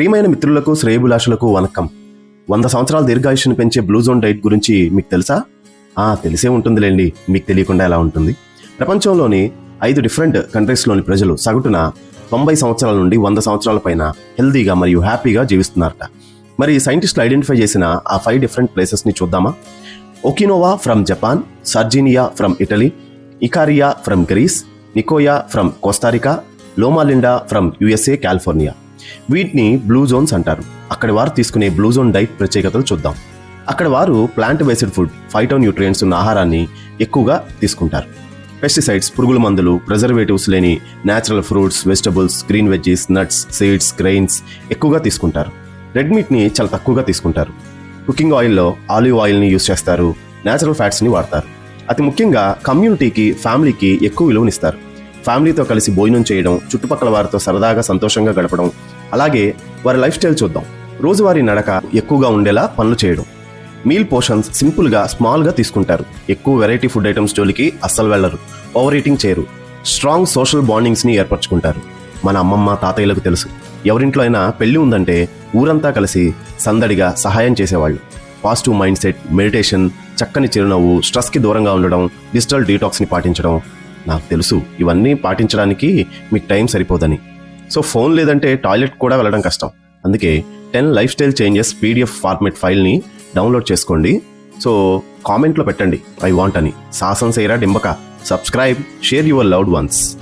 ప్రియమైన మిత్రులకు శ్రేయభిలాషులకు వనకం. వంద సంవత్సరాల దీర్ఘాయుష్ని పెంచే బ్లూ జోన్ డైట్ గురించి మీకు తెలుసా? ఆ తెలిసే ఉంటుందిలేండి. మీకు తెలియకుండా ఎలా ఉంటుంది? ప్రపంచంలోని ఐదు డిఫరెంట్ కంట్రీస్లోని ప్రజలు సగటున తొంభై సంవత్సరాల నుండి వంద సంవత్సరాల పైన హెల్దీగా మరియు హ్యాపీగా జీవిస్తున్నారట. మరి సైంటిస్టులు ఐడెంటిఫై చేసిన ఆ ఫైవ్ డిఫరెంట్ ప్లేసెస్ని చూద్దామా? Okinawa from Japan Sardinia from Italy Ikaria from Greece Nicoya from Costa Rica Loma Linda from USA California వీటిని బ్లూ జోన్స్ అంటారు. అక్కడి వారు తీసుకునే బ్లూ జోన్ డైట్ ప్రత్యేకతలు చూద్దాం. అక్కడ వారు plant based food phytonutrients ఉన్న ఆహారాన్ని ఎక్కువగా తీసుకుంటారు. పెస్టిసైడ్స్ పురుగుల మందులు ప్రిజర్వేటివ్స్ లేని natural fruits vegetables green veggies nuts seeds grains ఎక్కువగా తీసుకుంటారు. రెడ్ మీట్ని చాలా తక్కువగా తీసుకుంటారు. కుకింగ్ ఆయిల్లో ఆలివ్ ఆయిల్ని యూస్ చేస్తారు. న్యాచురల్ ఫ్యాట్స్ని వాడతారు. అతి ముఖ్యంగా కమ్యూనిటీకి ఫ్యామిలీకి ఎక్కువ విలువనిస్తారు. ఫ్యామిలీతో కలిసి భోజనం చేయడం చుట్టుపక్కల వారితో సరదాగా సంతోషంగా గడపడం అలాగే వారి లైఫ్ స్టైల్ చూద్దాం. రోజువారీ నడక ఎక్కువగా ఉండేలా పనులు చేయడం. మీల్ పోర్షన్స్ సింపుల్గా స్మాల్గా తీసుకుంటారు. ఎక్కువ వెరైటీ ఫుడ్ ఐటమ్స్ జోలికి అస్సలు వెళ్ళరు. ఓవర్ ఈటింగ్ చేయరు. స్ట్రాంగ్ సోషల్ బాండింగ్స్ని ఏర్పరచుకుంటారు. మన అమ్మమ్మ తాతయ్యలకు తెలుసు. ఎవరింట్లో అయినా పెళ్ళి ఉందంటే ఊరంతా కలిసి సందడిగా సహాయం చేసేవాళ్ళు. పాజిటివ్ మైండ్ సెట్ మెడిటేషన్ చక్కని చిరునవ్వు స్ట్రెస్కి దూరంగా ఉండడం డిజిటల్ డీటాక్స్ని పాటించడం నాకు తెలుసు. ఇవన్నీ పాటించడానికి మీకు టైం సరిపోదని. సో ఫోన్ లేదంటే టాయిలెట్ కూడా వెళ్ళడం కష్టం. అందుకే ten life style changes PDF format ఫైల్ని డౌన్లోడ్ చేసుకోండి. సో కామెంట్లో పెట్టండి ఐ వాంట్ అని. సాహసం సేరా డింబక. Subscribe share your loved ones.